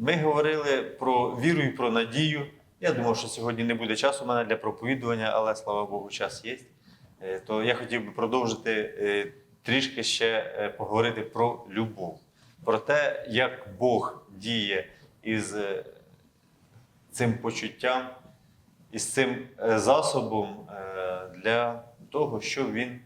Ми говорили про віру і про надію. Я думав, що сьогодні не буде часу у мене для проповідування, але слава Богу, час є. Е, То я хотів би продовжити е, трішки ще е, поговорити про любов, про те, як Бог діє із цим почуттям, із цим засобом для того, що Він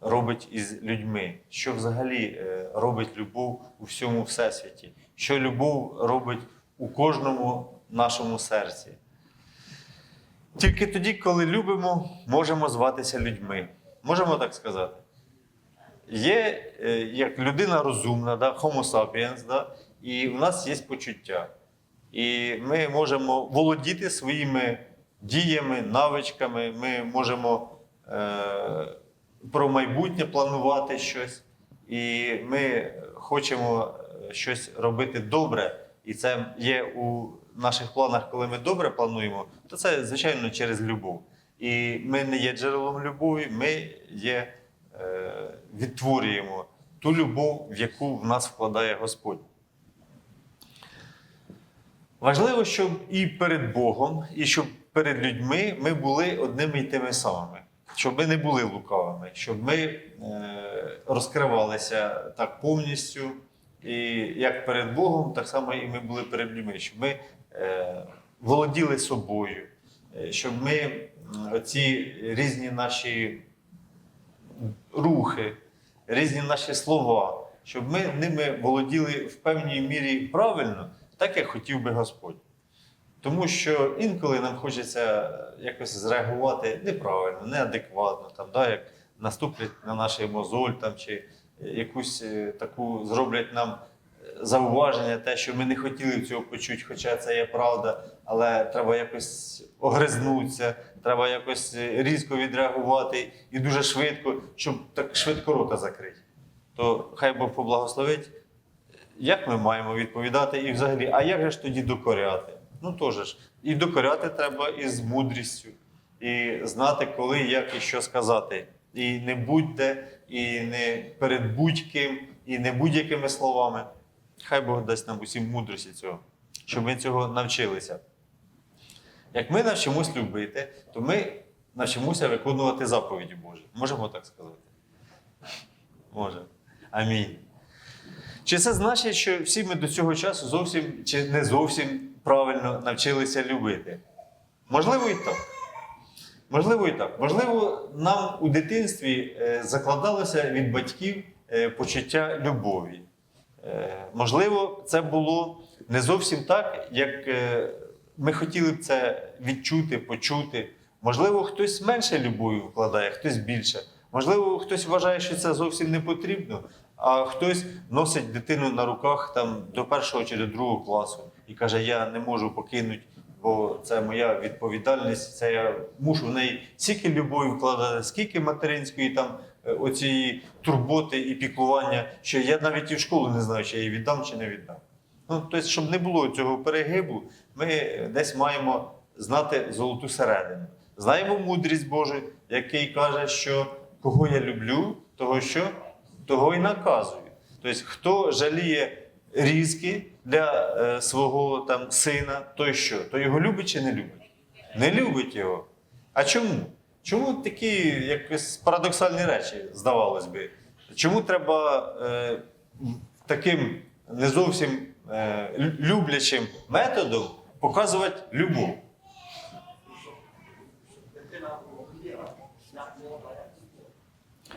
робить із людьми, що взагалі робить любов у всьому всесвіті, що любов робить у кожному нашому серці. Тільки тоді, коли любимо, можемо зватися людьми. Можемо так сказати. Є е, як людина розумна, да, Homo sapiens, да, і в нас є почуття. І ми можемо володіти своїми діями, навичками, ми можемо е, про майбутнє планувати щось, і ми хочемо щось робити добре. І це є у наших планах, коли ми добре плануємо, то це, звичайно, через любов. І ми не є джерелом любові, ми є, е, відтворюємо ту любов, в яку в нас вкладає Господь. Важливо, щоб і перед Богом, і щоб перед людьми ми були одними й тими самими, щоб ми не були лукавими, щоб ми е, розкривалися так повністю, і як перед Богом, так само і ми були перед людьми, щоб ми е, володіли собою, е, щоб ми оці різні наші рухи, різні наші слова, щоб ми ними володіли в певній мірі правильно, так як хотів би Господь. Тому що інколи нам хочеться якось зреагувати неправильно, неадекватно, там, да, як наступлять на наш мозоль там, чи якусь е, таку зроблять нам е, зауваження, те, що ми не хотіли цього почути, хоча це є правда, але треба якось огризнутися, треба якось е, різко відреагувати і дуже швидко, щоб так швидко рота закрити. То хай Бог поблагословить. Як ми маємо відповідати і взагалі, а як же ж тоді докоряти? Ну теж. І докоряти треба із мудрістю, і знати, коли, як і що сказати. І не будьте, і не перед будь-ким, і не будь-якими словами. Хай Бог дасть нам усім мудрості цього, щоб ми цього навчилися. Як ми навчимось любити, то ми навчимося виконувати заповіді Божі. Можемо так сказати? Можемо. Амінь. Чи це значить, що всі ми до цього часу зовсім чи не зовсім правильно навчилися любити? Можливо, і так. Можливо, і так. Можливо, нам у дитинстві е, закладалося від батьків е, почуття любові. Е, Можливо, це було не зовсім так, як ми хотіли б це відчути, почути. Можливо, хтось менше любові вкладає, хтось більше. Можливо, хтось вважає, що це зовсім не потрібно, а хтось носить дитину на руках там, до першого чи до другого класу і каже: Я не можу покинути, бо це моя відповідальність, це я мушу в неї стільки любові вкладати, скільки материнської там е, оцієї турботи і піклування, що я навіть і в школу не знаю, чи я її віддам чи не віддам. Ну, тобто, щоб не було цього перегибу, ми десь маємо знати золоту середину. Знаємо мудрість Божу, який каже, що кого я люблю, того що, того і наказую. Тобто, хто жаліє різки для е, свого там, сина, той що? То його любить чи не любить? Не любить його. А чому? Чому такі якось парадоксальні речі, здавалось би? Чому треба е, таким не зовсім е, люблячим методом показувати любов?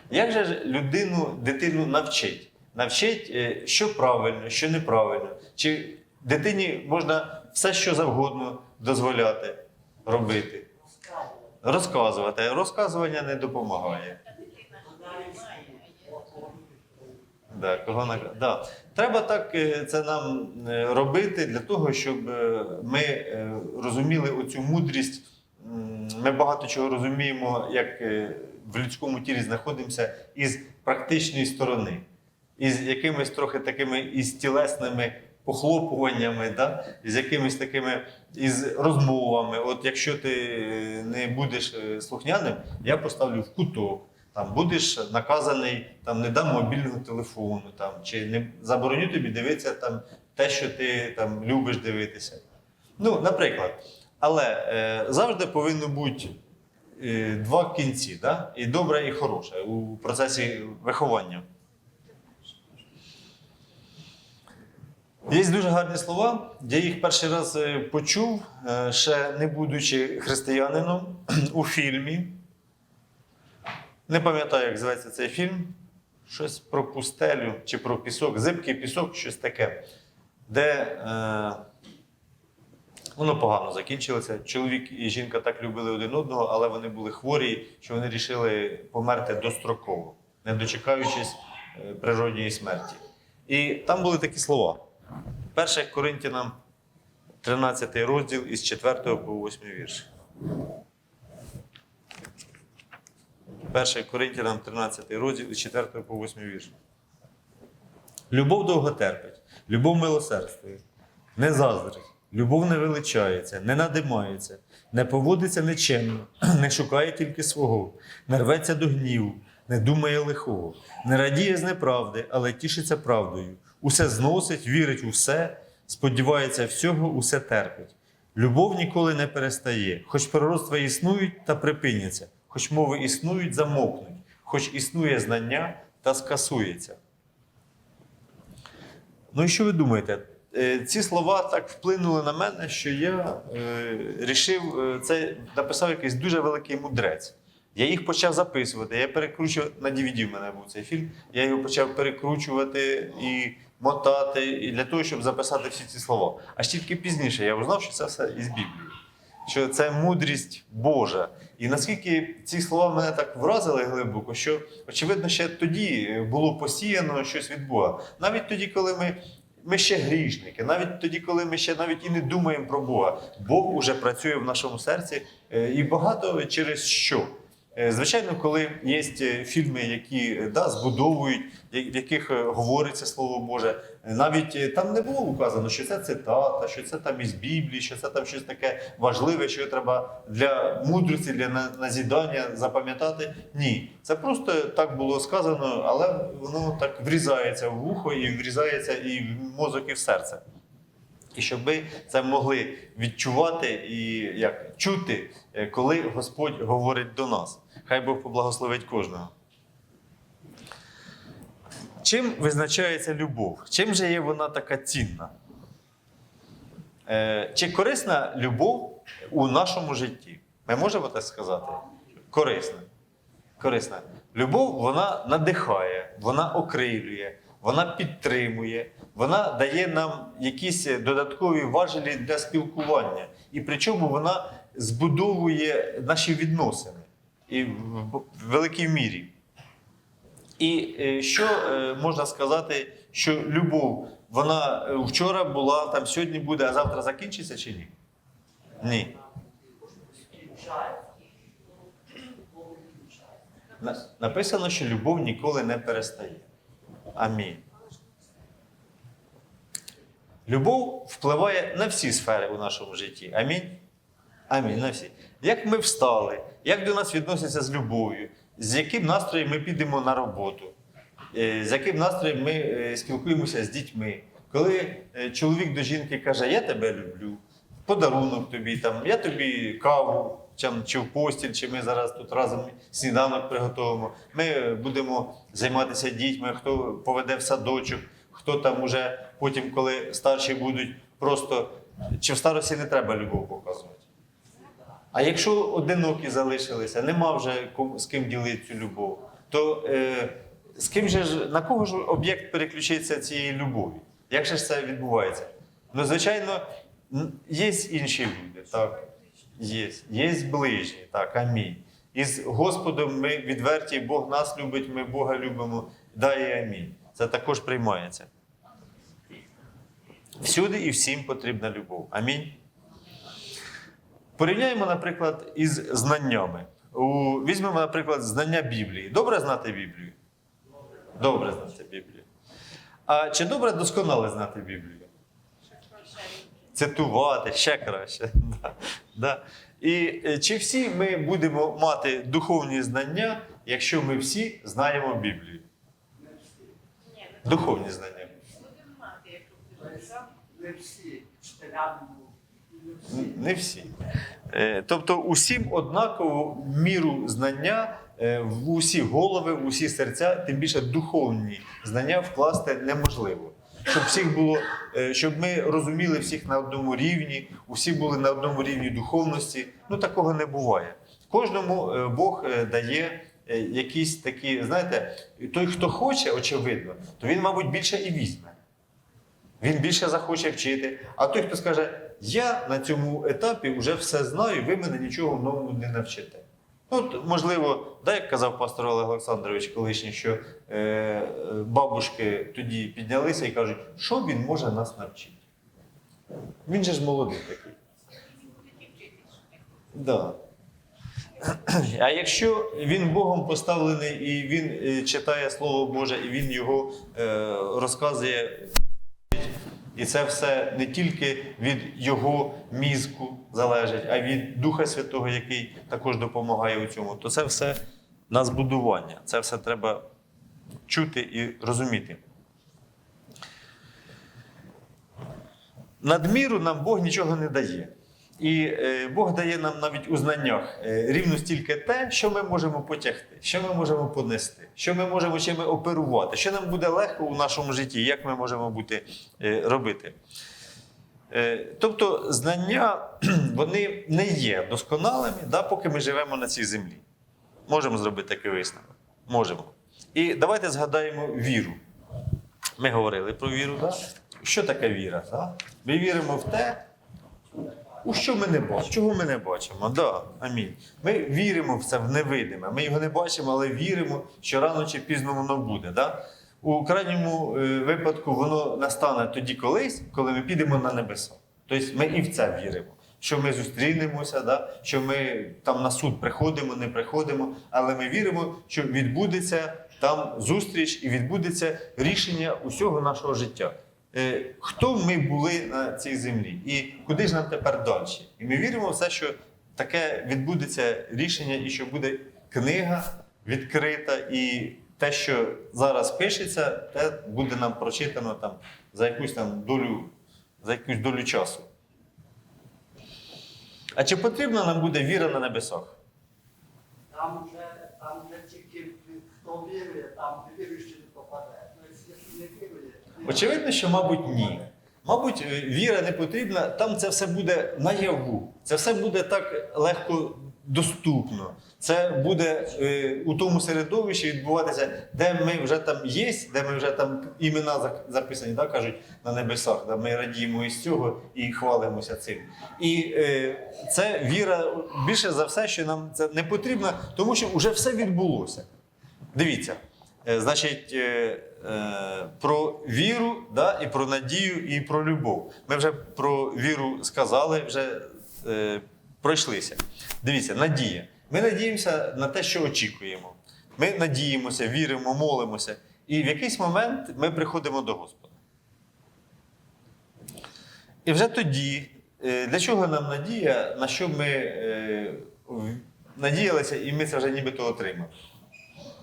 Як же людину, дитину навчить? Навчить, е, що правильно, що неправильно? Чи дитині можна все, що завгодно дозволяти робити? Розказувати. Розказування не допомагає. Да, кого на... да. Треба так е, це нам е, робити для того, щоб ми розуміли оцю мудрість. Ми багато чого розуміємо, як в людському тілі знаходимося із практичної сторони, із якимись трохи такими із тілесними похлопуваннями, да? з якимись такими із розмовами. От якщо ти е, не будеш е, слухняним, я поставлю в куток. Там будеш наказаний, там не дам мобільного телефону, там чи не забороню тобі дивитися там те, що ти там любиш дивитися. Ну, наприклад. Але е, завжди повинно бути е, два кінці, да? і добре, і хороше у процесі виховання. Є дуже гарні слова. Я їх перший раз е, почув, е, ще не будучи християнином, у фільмі. Не пам'ятаю, як зветься цей фільм. Щось про пустелю чи про пісок, зибкий пісок, щось таке, де е, воно погано закінчилося. Чоловік і жінка так любили один одного, але вони були хворі, що вони вирішили померти достроково, не дочекаючись е, природньої смерті. І там були такі слова. 1 Коринтянам 13 розділ із 4 по 8 вірш. 1 Коринтянам 13 розділ із 4 по 8 вірш. Любов довго терпить, любов милосердствує, не заздрить, любов не величається, не надимається, не поводиться нечемно, не шукає тільки свого, не рветься до гніву, не думає лихого, не радіє з неправди, але тішиться правдою. Усе зносить, вірить у все, сподівається всього, усе терпить. Любов ніколи не перестає, хоч пророцтва існують та припиняться, хоч мови існують, замовкнуть, хоч існує знання та скасується. Ну і що ви думаєте? Е, Ці слова так вплинули на мене, що я е, рішив, е, це написав якийсь дуже великий мудрець. Я їх почав записувати. Я перекручував на DVD в мене був цей фільм. Я його почав перекручувати і мотати, і для того, щоб записати всі ці слова. Аж тільки пізніше я узнав, що це все із Біблії. Що це мудрість Божа. І наскільки ці слова мене так вразили глибоко, що очевидно, ще тоді було посіяно щось від Бога. Навіть тоді, коли ми, ми ще грішники, навіть тоді, коли ми ще навіть і не думаємо про Бога, Бог уже працює в нашому серці е, і багато через що. Е, Звичайно, коли є е, фільми, які е, да, збудовують, в яких говориться Слово Боже, навіть там не було указано, що це цитата, що це там із Біблії, що це там щось таке важливе, що треба для мудрості, для на- назідання запам'ятати. Ні, це просто так було сказано, але воно так врізається в вухо і врізається і в мозок, і в серце. І щоб ми це могли відчувати і як чути, е, коли Господь говорить до нас. Хай Бог поблагословить кожного. Чим визначається любов? Чим же є вона така цінна? Е, Чи корисна любов у нашому житті? Ми можемо так сказати? Корисна. Корисна. Любов вона надихає, вона окрилює, вона підтримує, вона дає нам якісь додаткові важелі для спілкування. І причому вона збудовує наші відносини і в великій мірі. І е, що е, можна сказати, що любов, вона е, вчора була, там сьогодні буде, а завтра закінчиться чи ні? Ні. Написано, що любов ніколи не перестає. Амінь. Любов впливає на всі сфери у нашому житті. Амінь. Амінь. На всі. Як ми встали, як до нас відносяться з любов'ю, з яким настроєм ми підемо на роботу, е, з яким настроєм ми е, спілкуємося з дітьми. Коли е, чоловік до жінки каже, я тебе люблю, подарунок тобі, там, я тобі каву, чи в постіль, чи ми зараз тут разом сніданок приготуємо. Ми будемо займатися дітьми, хто поведе в садочок, хто там уже потім, коли старші будуть, просто чи в старості не треба любов показувати. А якщо одинокі залишилися, нема вже з ким ділити цю любов, то е, з ким же ж на кого ж об'єкт переключиться цієї любові? Як же це відбувається? Ну, звичайно, є інші люди, так. Є. Є ближні, так, амінь. І з Господом ми відверті, Бог нас любить, ми Бога любимо. Да амінь. Це також приймається. Всюди і всім потрібна любов. Амінь. Порівняємо, наприклад, із знаннями. У, візьмемо, наприклад, знання Біблії. Добре знати Біблію? Добре знати Біблію. А чи добре досконало знати Біблію? Цитувати ще краще. Да. Да. І е, чи всі ми будемо мати духовні знання, якщо ми всі знаємо Біблію? Ні, Духовні знання. не всі. Не всі. Тобто усім однакову міру знання е, в усі голови, в усі серця, тим більше духовні знання вкласти неможливо. Щоб всіх було, е, щоб ми розуміли всіх на одному рівні, усі були на одному рівні духовності. Ну такого не буває. Кожному е, Бог дає якісь такі, знаєте, той, хто хоче, очевидно, то він, мабуть, більше і візьме. Він більше захоче вчити. А той, хто скаже, я на цьому етапі вже все знаю, ви мене нічого новому не навчите. Ну, можливо, да, як казав пастор Олег Олександрович колишній, що е, е, бабушки тоді піднялися і кажуть, що він може нас навчити. Він же ж молодий такий. Да. А якщо він Богом поставлений і він е, читає Слово Боже, і він його е, розказує і це все не тільки від його мізку залежить, а від Духа Святого, який також допомагає у цьому. То це все на збудування. Це все треба чути і розуміти. Надміру нам Бог нічого не дає. І е, Бог дає нам навіть у знаннях е, рівно стільки те, що ми можемо потягти, що ми можемо понести, що ми можемо чими оперувати, що нам буде легко у нашому житті, як ми можемо бути е, робити. Тобто знання вони не є досконалими, да, поки ми живемо на цій землі. Можемо зробити такий висновок. Можемо. І давайте згадаємо віру. Ми говорили про віру. Да? Що таке віра? Да? Ми віримо в те, у що ми не бачимо? Чого ми не бачимо? Да, амінь. Ми віримо в це в невидиме. Ми його не бачимо, але віримо, що рано чи пізно воно буде. Да? У крайньому е, випадку воно настане тоді колись, коли ми підемо на небеса. Тобто ми і в це віримо. Що ми зустрінемося, да? що ми там на суд приходимо, не приходимо, але ми віримо, що відбудеться там зустріч і відбудеться рішення усього нашого життя. Е, Хто ми були на цій землі і куди ж нам тепер далі? І ми віримо в це, що таке відбудеться рішення, і що буде книга відкрита, і те, що зараз пишеться, те буде нам прочитано там за якусь там долю, за якусь долю часу. А чи потрібна нам буде віра на небесах? Там вже, там вже тільки хто вірує, там віруючий не попаде. Тобто, якщо не вірує, Очевидно, що, мабуть, ні. Мабуть, е, віра не потрібна, там це все буде наяву. Це все буде так легко доступно. Це буде е, у тому середовищі відбуватися, де ми вже там є, де ми вже там імена записані, так, кажуть, на небесах. Да? Ми радіємо із цього і хвалимося цим. І е, це віра більше за все, що нам це не потрібно, тому що вже все відбулося. Дивіться, е, значить, е, про віру да, і про надію, і про любов. Ми вже про віру сказали, вже е, пройшлися. Дивіться, надія. Ми надіємося на те, що очікуємо. Ми надіємося, віримо, молимося. І в якийсь момент ми приходимо до Господа. І вже тоді, е, для чого нам надія, на що ми е, надіялися, і ми це вже нібито отримали.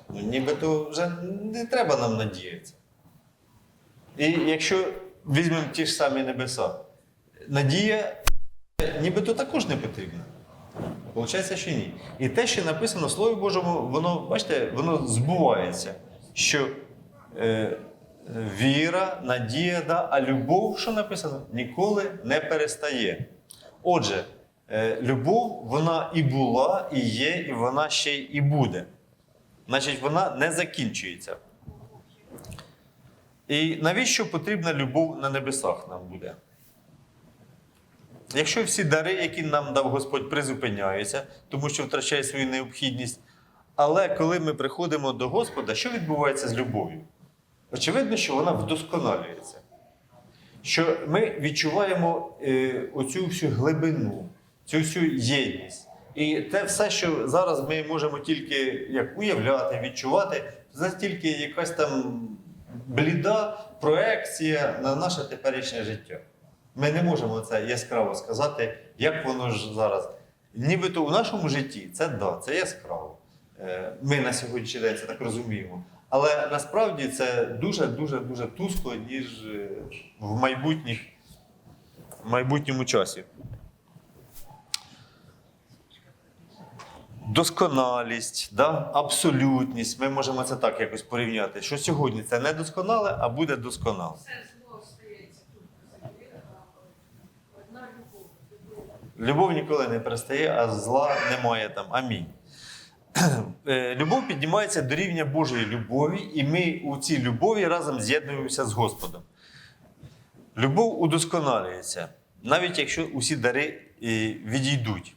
Ну, нібито вже не треба нам надіятися. І якщо візьмемо ті ж самі небеса, надія нібито також не потрібна. Получається, що ні. І те, що написано в Слові Божому, воно, бачите, воно збувається. Що е, віра, надія, да, а любов, що написано, ніколи не перестає. Отже, е, любов, вона і була, і є, і вона ще й і буде. Значить, вона не закінчується. І навіщо потрібна любов на небесах нам буде? Якщо всі дари, які нам дав Господь, призупиняються, тому що втрачає свою необхідність. Але коли ми приходимо до Господа, що відбувається з любов'ю? Очевидно, що вона вдосконалюється. Що ми відчуваємо е, оцю всю глибину, цю всю єдність. І те все, що зараз ми можемо тільки як уявляти, відчувати, це тільки якась там бліда проекція на наше теперішнє життя. Ми не можемо це яскраво сказати, як воно ж зараз. Нібито у нашому житті це да, це яскраво. Е, Ми на сьогоднішній день це так розуміємо. Але насправді це дуже дуже тускло, ніж е, в в майбутньому часі. Досконалість, да? абсолютність. Ми можемо це так якось порівняти. Що сьогодні це не досконале, а буде досконале. Любов ніколи не перестає, а зла немає там. Амінь. Е, Любов піднімається до рівня Божої любові, і ми у цій любові разом з'єднуємося з Господом. Любов удосконалюється, навіть якщо усі дари е, відійдуть.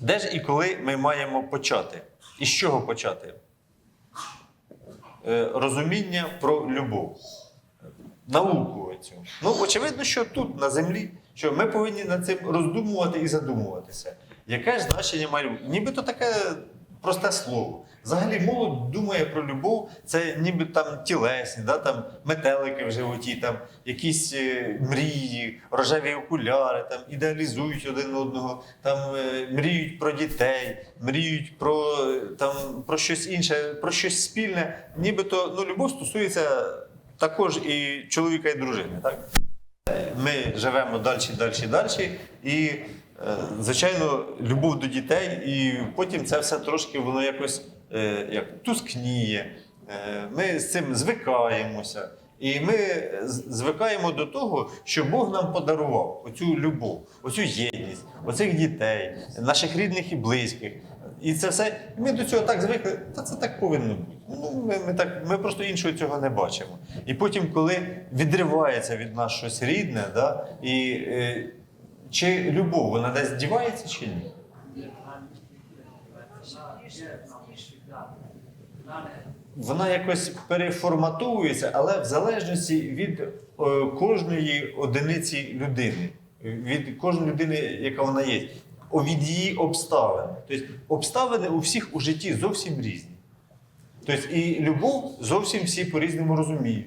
Де ж і коли ми маємо почати? І з чого почати? Е, Розуміння про любов науку цю. Ну, очевидно, що тут, на землі, що ми повинні над цим роздумувати і задумуватися. Яке ж значення має любов? Нібито таке просте слово. Взагалі, молодь думає про любов, це ніби там тілесні, да, там метелики в животі, там якісь е, мрії, рожеві окуляри, там ідеалізують один одного, там е, мріють про дітей, мріють про, е, там, про щось інше, про щось спільне. Нібито ну, любов стосується також і чоловіка, і дружини. Так? Ми живемо далі, далі, далі. І, звичайно, любов до дітей, і потім це все трошки воно якось як, тускніє. Е, Ми з цим звикаємося. І ми звикаємо до того, що Бог нам подарував оцю любов, оцю єдність, оцих дітей, наших рідних і близьких. І це все. Ми до цього так звикли, та це так повинно бути. Ну, ми, ми, так, ми просто іншого цього не бачимо. І потім, коли відривається від нас щось рідне, да, і е, чи любов, вона десь дівається чи ні? Вона якось переформатовується, але в залежності від е, кожної одиниці людини, від кожної людини, яка вона є, від її обставин. Тобто обставини у всіх у житті зовсім різні. Тобто і любов зовсім всі по-різному розуміють.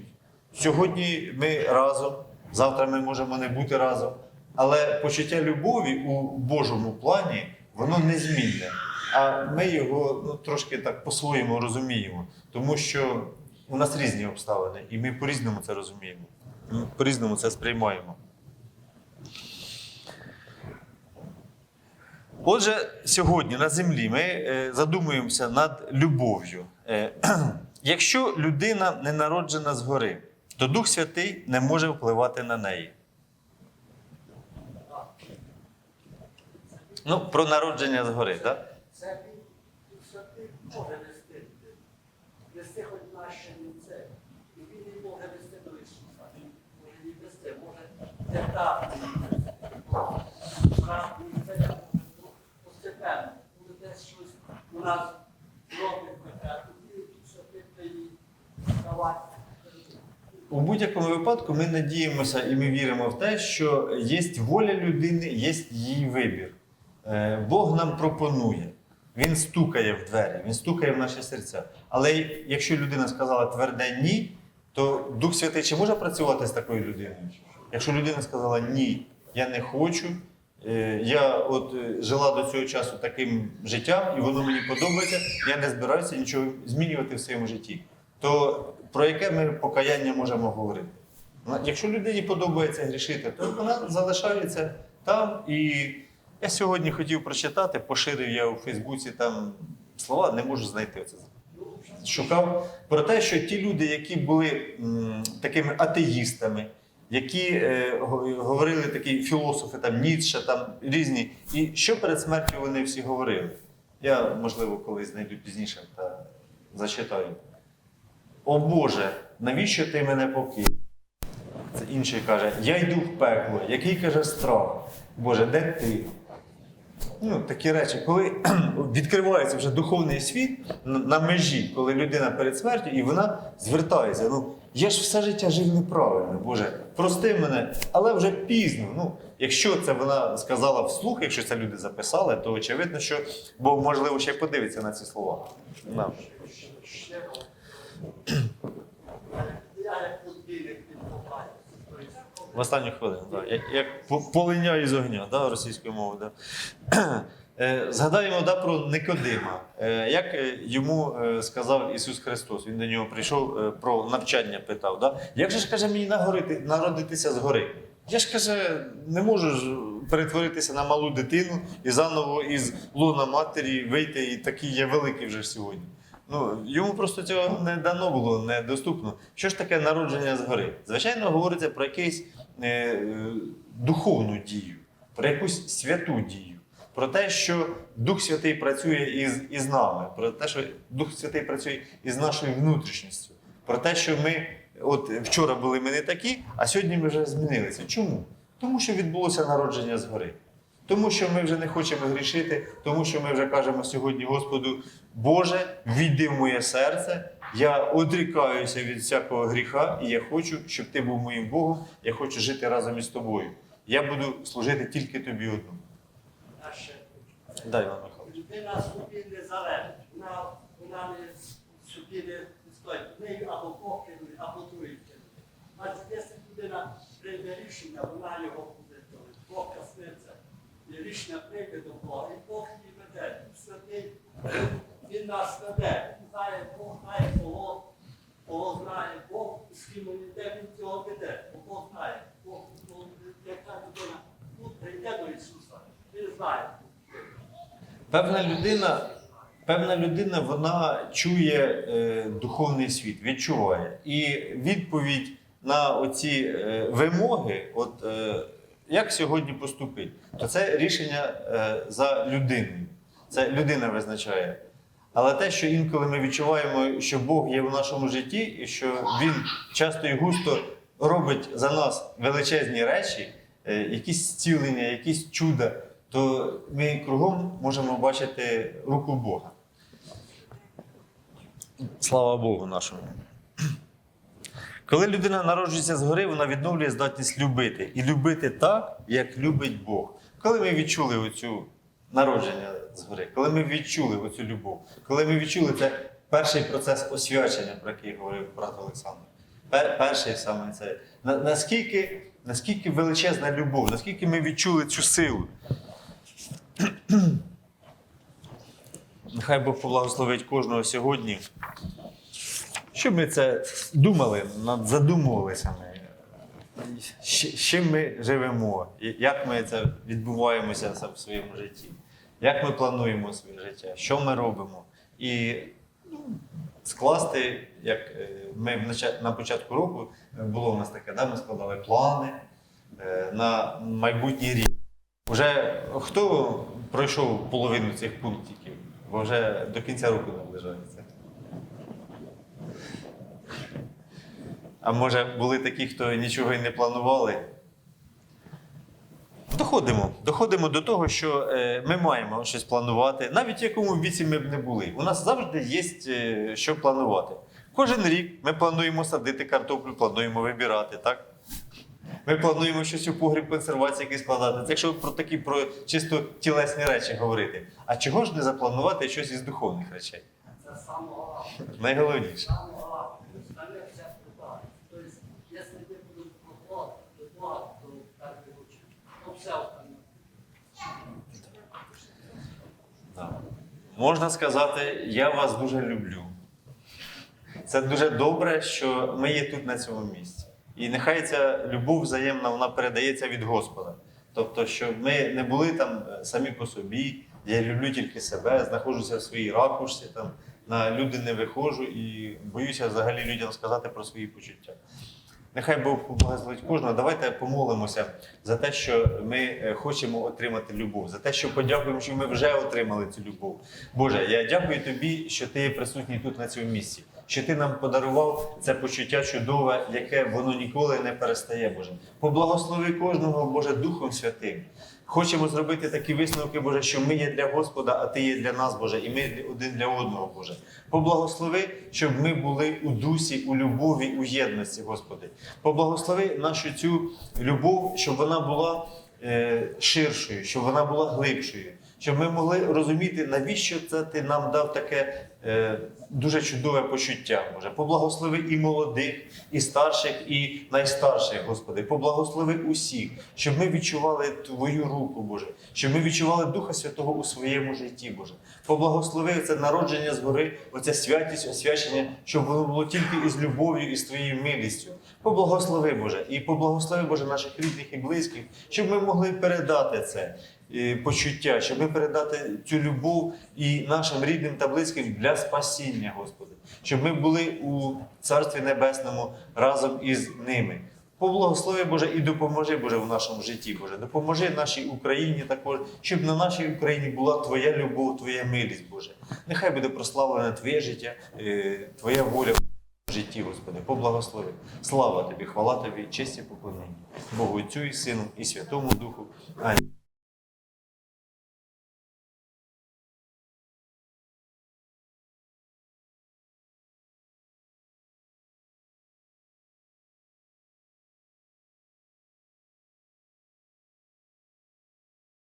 Сьогодні ми разом, завтра ми можемо не бути разом. Але почуття любові у Божому плані воно незмінне. А ми його ну, трошки так по-своєму розуміємо, тому що у нас різні обставини, і ми по-різному це розуміємо. Ми по-різному це сприймаємо. Отже, сьогодні на землі ми е, задумуємося над любов'ю. Е, якщо людина не народжена згори, то Дух Святий не може впливати на неї. Ну, про народження згори, так? Це святий може вести. Вести хоч наше це. І він не може вести до Ісуса. Може не вести, може не так. Це постепенно. Буде десь щось у нас робить а тоді святий її давати. У будь-якому випадку ми надіємося і ми віримо в те, що є воля людини, є її вибір. Е, Бог нам пропонує. Він стукає в двері, він стукає в наші серця. Але якщо людина сказала тверде ні, то Дух Святий чи може працювати з такою людиною? Якщо людина сказала ні, я не хочу, е, я от е, жила до цього часу таким життям, і воно мені подобається, я не збираюся нічого змінювати в своєму житті, то про яке ми покаяння можемо говорити? Ну, Якщо людині подобається грішити, то вона залишається там. І я сьогодні хотів прочитати, поширив я у Фейсбуці там слова, не можу знайти це. Шукав про те, що ті люди, які були м, такими атеїстами, які е, говорили такі філософи, там Ніцше, там різні, і що перед смертю вони всі говорили. Я, можливо, колись знайду пізніше та зачитаю. О Боже, навіщо ти мене покинув? Це інший каже: Я йду в пекло. Який каже страх? Боже, де ти? Ну, такі речі, коли відкривається вже духовний світ на- на межі, коли людина перед смертю, і вона звертається. Ну, я ж все життя жив неправильно, Боже, прости мене, але вже пізно. Ну, якщо це вона сказала вслух, якщо це люди записали, то очевидно, що Бог, можливо, ще й подивиться на ці слова. Да. Щиро. Я як будильник відбуваю. В останню хвилину, так. Як, як полиня із огня, да, російською мовою. Да. Е, Згадаємо да, про Никодима. Е, Як е, йому сказав Ісус Христос, він до нього прийшов, про навчання питав. Да? Як же ж каже мені нагорити, народитися згори? Я ж каже, не можу перетворитися на малу дитину і заново із лона матері вийти, і такий я великий вже сьогодні. Ну, йому просто цього не дано було, недоступно. Що ж таке народження згори? Звичайно, говориться про якусь е, е, духовну дію, про якусь святу дію, про те, що Дух Святий працює із, із нами, про те, що Дух Святий працює із нашою внутрішністю, про те, що ми от вчора були ми не такі, а сьогодні ми вже змінилися. Чому? Тому що відбулося народження згори. Тому що ми вже не хочемо грішити, тому що ми вже кажемо сьогодні Господу, Боже, війди в моє серце, я одрікаюся від всякого гріха, і я хочу, щоб ти був моїм Богом, я хочу жити разом із тобою. Я буду служити тільки тобі одному. Дай Іван Михайлович. людина собі не залежить. Вона, вона не собі не стоїть. В неї або Бог керує, або другий керує. Значить, якщо людина прийме рішення, вона його буде робити. Бог каснеться. Рішення прийде до Бога. І Бог її веде. Святий, він нас веде. Він знає, Бог знає кого. Кого знає Бог, з ким він йде, він цього веде. Бо Бог знає. Бог, Бог, яка людина тут прийде до Ісуса, він знає. Певна людина, певна людина вона чує е, духовний світ, відчуває. І відповідь на оці е, вимоги, от е, як сьогодні поступити, то це рішення е, за людиною. Це людина визначає. Але те, що інколи ми відчуваємо, що Бог є в нашому житті, і що Він часто і густо робить за нас величезні речі, е, якісь зцілення, якісь чуда, то ми кругом можемо бачити руку Бога. Слава Богу нашому. Коли людина народжується згори, вона відновлює здатність любити. І любити так, як любить Бог. Коли ми відчули оцю народження згори, коли ми відчули оцю любов, коли ми відчули це перший процес освячення, про який говорив брат Олександр. Перший саме це. Наскільки, наскільки величезна любов, наскільки ми відчули цю силу. Нехай Бог поблагословить кожного сьогодні. Щоб ми це думали, задумувалися ми, з чим ми живемо, як ми це відбуваємося в своєму житті, як ми плануємо своє життя, що ми робимо. І ну, скласти, як е, ми на початку року е, було у нас таке, да, ми складали плани е, на майбутній рік. Уже хто пройшов половину цих пунктиків, бо вже до кінця року наближається. А може були такі, хто нічого і не планували. Доходимо. Доходимо до того, що е, ми маємо щось планувати, навіть в якому віці ми б не були. У нас завжди є е, що планувати. Кожен рік ми плануємо садити картоплю, плануємо вибирати, так? Ми плануємо щось у погріб консервації якийсь складати. Це якщо про такі про чисто тілесні речі говорити. А чого ж не запланувати щось із духовних речей? Це. Найголовніше. Саме головне. Остальне все впливає. Тобто, якщо ми будемо про Бога, то Бога, то так не буде. То все остальне. Так. Можна сказати, я вас дуже люблю. Це дуже добре, що ми є тут на цьому місці. І нехай ця любов взаємна вона передається від Господа. Тобто, щоб ми не були там е, самі по собі, я люблю тільки себе, знаходжуся в своїй ракушці, там, на люди не виходжу і боюся взагалі людям сказати про свої почуття. Нехай Бог благословить кожного. Давайте помолимося за те, що ми е, хочемо отримати любов, за те, що подякуємо, що ми вже отримали цю любов. Боже, я дякую тобі, що ти є присутній тут на цьому місці, що ти нам подарував це почуття чудове, яке воно ніколи не перестає, Боже. Поблагослови кожного, Боже, Духом Святим. Хочемо зробити такі висновки, Боже, що ми є для Господа, а Ти є для нас, Боже, і ми один для одного, Боже. Поблагослови, щоб ми були у дусі, у любові, у єдності, Господи. Поблагослови нашу цю любов, щоб вона була е, ширшою, щоб вона була глибшою, щоб ми могли розуміти, навіщо це ти нам дав таке е, дуже чудове почуття. Боже, поблагослови і молодих, і старших, і найстарших, Господи, поблагослови усіх, щоб ми відчували Твою руку, Боже, щоб ми відчували Духа Святого у своєму житті, Боже. Поблагослови це народження згори, оця святість, освячення, щоб воно було тільки із любов'ю і з Твоєю милістю. Поблагослови, Боже, і поблагослови, Боже, наших рідних і близьких, щоб ми могли передати це е, почуття, щоб ми передати цю любов і нашим рідним та близьким для спасіння, Господи, щоб ми були у Царстві Небесному разом із ними. Поблагослови Боже і допоможи Боже в нашому житті, Боже. Допоможи нашій Україні також, щоб на нашій Україні була Твоя любов, Твоя милість, Боже. Нехай буде прославлене Твоє життя, е, Твоя воля житті, Господи. Поблагослови. Слава Тобі, хвала Тобі, честь і поклоніння. Богу Отцю і Сину, і Святому Духу. Амінь.